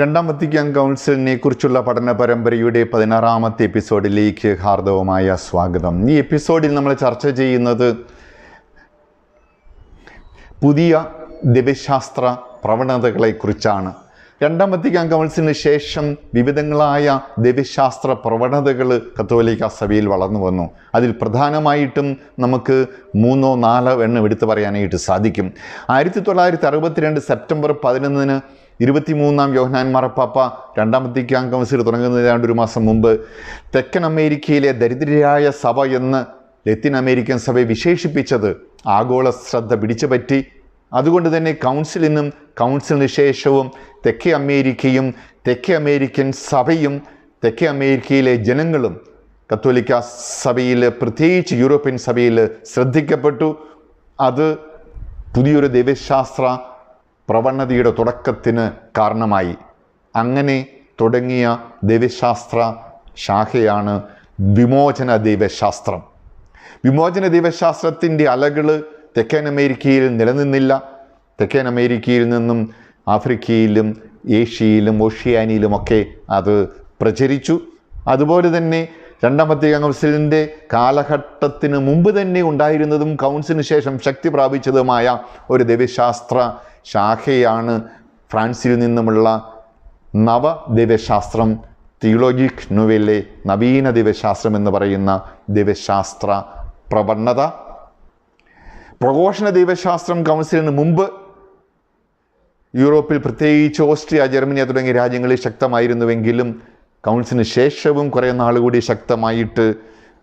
രണ്ടാം വത്തിക്കാൻ കൗൺസിലിനെ കുറിച്ചുള്ള പഠന പരമ്പരയുടെ പതിനാറാമത്തെ എപ്പിസോഡിലേക്ക് ഹാർദവമായ സ്വാഗതം. ഈ എപ്പിസോഡിൽ നമ്മൾ ചർച്ച ചെയ്യുന്നത് പുതിയ ദിവ്യശാസ്ത്ര പ്രവണതകളെക്കുറിച്ചാണ്. രണ്ടാം വത്തിക്കാൻ കൗൺസിലിന് ശേഷം വിവിധങ്ങളായ ദിവ്യശാസ്ത്ര പ്രവണതകൾ കത്തോലിക്ക സഭയിൽ വളർന്നു വന്നു. അതിൽ പ്രധാനമായിട്ടും നമുക്ക് മൂന്നോ നാലോ എണ്ണം എടുത്തു പറയാനായിട്ട് സാധിക്കും. ആയിരത്തി തൊള്ളായിരത്തി അറുപത്തിരണ്ട് സെപ്റ്റംബർ പതിനൊന്നിന് ഇരുപത്തിമൂന്നാം യോഹനാൻ മാർപ്പാപ്പ രണ്ടാമത്തെ വത്തിക്കാൻ കൗൺസിൽ തുടങ്ങുന്നതിനാണ്ട് ഒരു മാസം മുമ്പ് തെക്കൻ അമേരിക്കയിലെ ദരിദ്രരായ സഭ എന്ന് ലത്തീൻ അമേരിക്കൻ സഭയെ വിശേഷിപ്പിച്ചത് ആഗോള ശ്രദ്ധ പിടിച്ചുപറ്റി. അതുകൊണ്ട് തന്നെ കൗൺസിലിനും കൗൺസിലിന് ശേഷവും തെക്കേ അമേരിക്കയും തെക്കേ അമേരിക്കൻ സഭയും തെക്കേ അമേരിക്കയിലെ ജനങ്ങളും കത്തോലിക്ക സഭയിൽ പ്രത്യേകിച്ച് യൂറോപ്യൻ സഭയിൽ ശ്രദ്ധിക്കപ്പെട്ടു. അത് പുതിയൊരു ദൈവശാസ്ത്ര പ്രവണതയുടെ തുടക്കത്തിന് കാരണമായി. അങ്ങനെ തുടങ്ങിയ ദൈവശാസ്ത്ര ശാഖയാണ് വിമോചന ദൈവശാസ്ത്രം. വിമോചന ദൈവശാസ്ത്രത്തിന്റെ അലകൾ തെക്കൻ അമേരിക്കയിൽ നിലനിന്നില്ല. തെക്കൻ അമേരിക്കയിൽ നിന്നും ആഫ്രിക്കയിലും ഏഷ്യയിലും ഓഷ്യാനിയിലുമൊക്കെ അത് പ്രചരിച്ചു. അതുപോലെ തന്നെ രണ്ടാം വത്തിക്കാൻ കൗൺസിലിന്റെ കാലഘട്ടത്തിന് മുമ്പ് തന്നെ ഉണ്ടായിരുന്നതും കൗൺസിലിന് ശേഷം ശക്തി പ്രാപിച്ചതുമായ ഒരു ദൈവശാസ്ത്ര ശാഖയാണ് ഫ്രാൻസിൽ നിന്നുമുള്ള നവദൈവശാസ്ത്രം തിയോളജിക് നൊവെല്ലെ നവീന ദൈവശാസ്ത്രം എന്ന് പറയുന്ന ദൈവശാസ്ത്ര പ്രവണത. പ്രഘോഷണ ദൈവശാസ്ത്രം കൗൺസിലിന് മുമ്പ് യൂറോപ്പിൽ പ്രത്യേകിച്ച് ഓസ്ട്രിയ ജർമ്മനി തുടങ്ങിയ രാജ്യങ്ങളിൽ ശക്തമായിരുന്നുവെങ്കിലും കൗൺസിലിന് ശേഷവും കുറേ നാൾ കൂടി ശക്തമായിട്ട്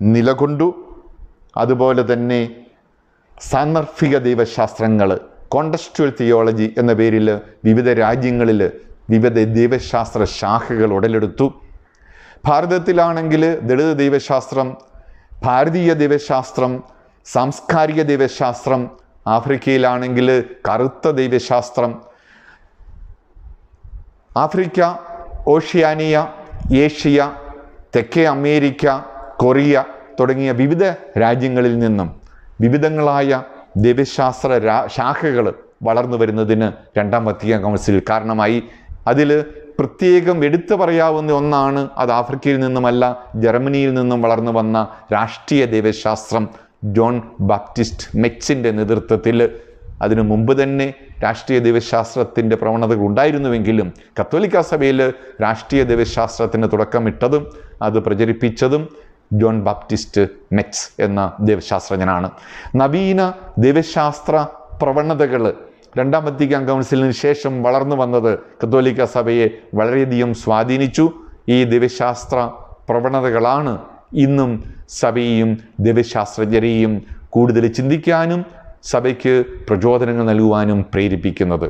നിലകൊണ്ടു. അതുപോലെ തന്നെ സാന്ദർഭിക ദൈവശാസ്ത്രങ്ങൾ കോണ്ടസ്റ്റുവൽ തിയോളജി എന്ന പേരിൽ വിവിധ രാജ്യങ്ങളിൽ വിവിധ ദൈവശാസ്ത്ര ശാഖകൾ ഉടലെടുത്തു. ഭാരതത്തിലാണെങ്കിൽ ദളിത് ദൈവശാസ്ത്രം ഭാരതീയ ദൈവശാസ്ത്രം സാംസ്കാരിക ദൈവശാസ്ത്രം ആഫ്രിക്കയിലാണെങ്കിൽ കറുത്ത ദൈവശാസ്ത്രം ആഫ്രിക്ക ഓഷ്യാനിയ ഏഷ്യ തെക്കേ അമേരിക്ക കൊറിയ തുടങ്ങിയ വിവിധ രാജ്യങ്ങളിൽ നിന്നും വിവിധങ്ങളായ ദൈവശാസ്ത്ര രാ ശാഖകൾ വളർന്നു വരുന്നതിന് രണ്ടാം വത്തിക്കാൻ കൗൺസിൽ കാരണമായി. അതിൽ പ്രത്യേകം എടുത്തു പറയാവുന്ന ഒന്നാണ് അത് ആഫ്രിക്കയിൽ നിന്നുമല്ല ജർമ്മനിയിൽ നിന്നും വളർന്നു വന്ന രാഷ്ട്രീയ ദൈവശാസ്ത്രം ജോൺ ബാപ്റ്റിസ്റ്റ് മെക്സിന്റെ നേതൃത്വത്തിൽ അതിനു മുമ്പ് തന്നെ രാഷ്ട്രീയ ദൈവശാസ്ത്രത്തിന്റെ പ്രവണതകൾ ഉണ്ടായിരുന്നുവെങ്കിലും കത്തോലിക്ക സഭയിൽ രാഷ്ട്രീയ ദൈവശാസ്ത്രത്തിന് തുടക്കമിട്ടതും അത് പ്രചരിപ്പിച്ചതും ജോൺ ബാപ്റ്റിസ്റ്റ് മെക്സ് എന്ന ദൈവശാസ്ത്രജ്ഞനാണ് നവീന ദൈവശാസ്ത്ര പ്രവണതകൾ രണ്ടാം വത്തിക്കാൻ കൗൺസിലിന് ശേഷം വളർന്നു വന്നത് കത്തോലിക്ക സഭയെ വളരെയധികം സ്വാധീനിച്ചു. ഈ ദൈവശാസ്ത്ര പ്രവണതകളാണ് ഇന്നും സഭയെയും ദൈവശാസ്ത്രജ്ഞരെയും കൂടുതൽ ചിന്തിക്കാനും സഭയ്ക്ക് പ്രചോദനങ്ങൾ നൽകുവാനും പ്രേരിപ്പിക്കുന്നത്.